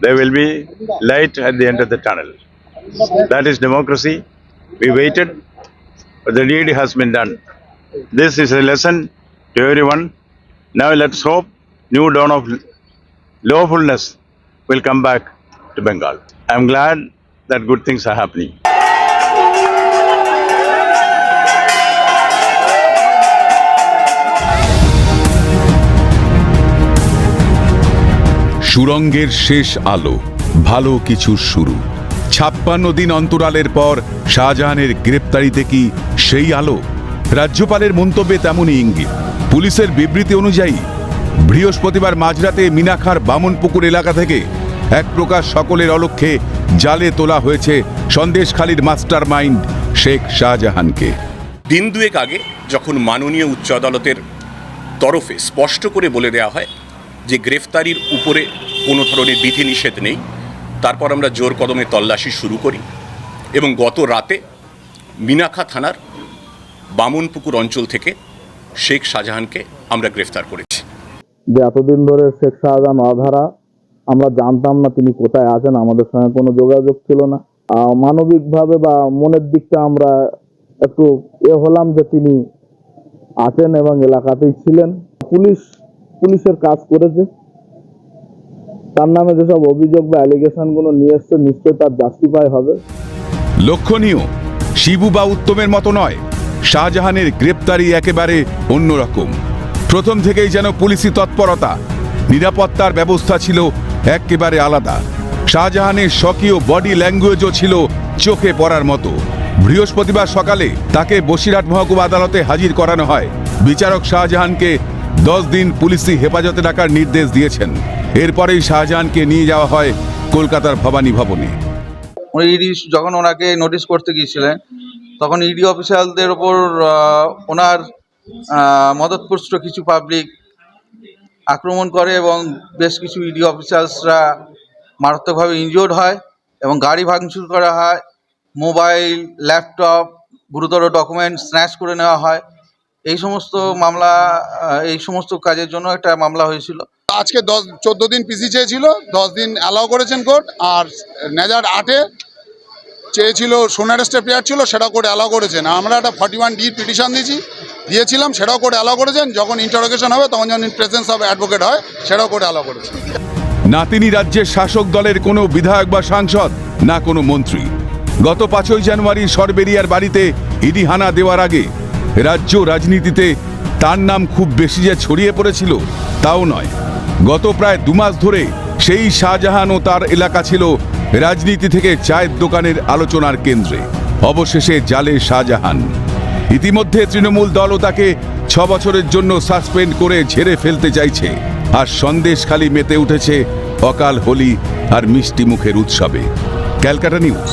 There will be light at the end of the tunnel. That is democracy. We waited, but the deed has been done. This is a lesson to everyone. Now let's hope new dawn of lawfulness will come back to Bengal. I'm glad that good things are happening. সুরঙ্গের শেষ আলো, ভালো কিছুর শুরু। ছাপ্পান্ন দিন অন্তরালের পর শাহজাহানের গ্রেপ্তারিতে কি সেই আলো? রাজ্যপালের মন্তব্যে তেমনই ইঙ্গিত। পুলিশের বিবৃতি অনুযায়ী, বৃহস্পতিবার মাঝরাতে মিনাখার বামনপুকুর এলাকা থেকে এক প্রকার সকলের অলক্ষ্যে জালে তোলা হয়েছে সন্দেশখালীর মাস্টার মাইন্ড শেখ শাহজাহানকে। দিন দুয়েক আগে যখন মাননীয় উচ্চ আদালতের তরফে স্পষ্ট করে বলে দেওয়া হয় যে গ্রেফতারির উপরে কোনো ধরনের বিধিনিষেধ নেই। তারপর আমরা জোর কদমে তল্লাশি শুরু করি এবং গত রাতে মিনাখা থানার বামনপুকুর অঞ্চল থেকে শেখ শাহজাহানকে আমরা গ্রেফতার করেছি। যে এতদিন ধরে শেখ শাহজাহান আধারা আমরা জানতাম না তিনি কোথায় আছেন, আমাদের সঙ্গে কোনো যোগাযোগ ছিল না। মানবিকভাবে বা মনের দিকটা আমরা একটু এ হলাম যে তিনি আছেন এবং এলাকাতেই ছিলেন। পুলিশ, পুলিশের কাজ করেছে। তার নামে যেসব অভিযোগ বা অ্যালিগেশনগুলো নিয়ে এসছে, নিশ্চয়ই তার জাস্টিফাই হবে। লক্ষণীয়, শিবু বা উত্তমের মতো নয়, শাহজাহানের গ্রেপ্তারি একেবারে অন্যরকম। প্রথম থেকেই যেন পুলিশি তৎপরতা, নিরাপত্তার ব্যবস্থা ছিল একেবারে আলাদা। শাহজাহানের স্বকীয় বডি ল্যাঙ্গুয়েজও ছিল চোখে পড়ার মতো। বৃহস্পতিবার সকালে তাকে বসিরহাট মহকুমা আদালতে হাজির করানো হয়। বিচারক শাহজাহানকে দশ দিন পুলিশি হেফাজতে রাখার নির্দেশ দিয়েছেন। এরপরেই শাহজাহানকে নিয়ে যাওয়া হয় কলকাতার ভবানী ভবনে। ইডি যখন ওনাকে নোটিশ করতে গিয়েছিলেন, তখন ইডি অফিসিয়ালদের ওপর ওনার মদতপুষ্ট কিছু পাবলিক আক্রমণ করে এবং বেশ কিছু ইডি অফিসার্সরা মারাত্মকভাবে ইনজিওর্ড হয় এবং গাড়ি ভাঙচুর করা হয়, মোবাইল ল্যাপটপ গুরুতর ডকুমেন্ট স্ন্যাচ করে নেওয়া হয়। এই সমস্ত মামলা এই সমস্ত কাজের জন্য একটা মামলা হয়েছিল। আজকে দশ চোদ্দ দিন পিসি চেয়েছিল দশ দিন অ্যালাউ করেছেন কোর্ট আর নেজার আটে চেয়েছিল সোনার স্টে প্লেয়ার ছিল সেটাও কোর্ট অ্যালাউ করেছেন। আমরা একটা ফর্টি ওয়ান ডি পিটিশন দিয়েছি দিয়েছিলাম সেটাও কোর্ট অ্যালাউ করেছেন। যখন ইন্টারোগেশন হবে তখন যখন প্রেজেন্স অফ অ্যাডভোকেট হয় সেটাও কোর্ট অ্যালাউ করেছেন না তিনি রাজ্যের শাসক দলের কোনো বিধায়ক বা সাংসদ না কোনো মন্ত্রী। গত পাঁচই জানুয়ারি সরবেরিয়ার বাড়িতে ইডি হানা দেওয়ার আগে রাজ্য রাজনীতিতে তার নাম খুব বেশি যে ছড়িয়ে পড়েছিল, তাও নয়। গত প্রায় দুমাস ধরে সেই শাহজাহান ও তার এলাকা ছিল রাজনীতি থেকে চায়ের দোকানের আলোচনার কেন্দ্রে। অবশেষে জালে শাহজাহান। ইতিমধ্যে তৃণমূল দলও তাকে ছ বছরের জন্য সাসপেন্ড করে ঝেড়ে ফেলতে চাইছে আর সন্দেশখালি মেতে উঠেছে অকাল হোলি আর মিষ্টি মুখের উৎসবে। Calcutta news.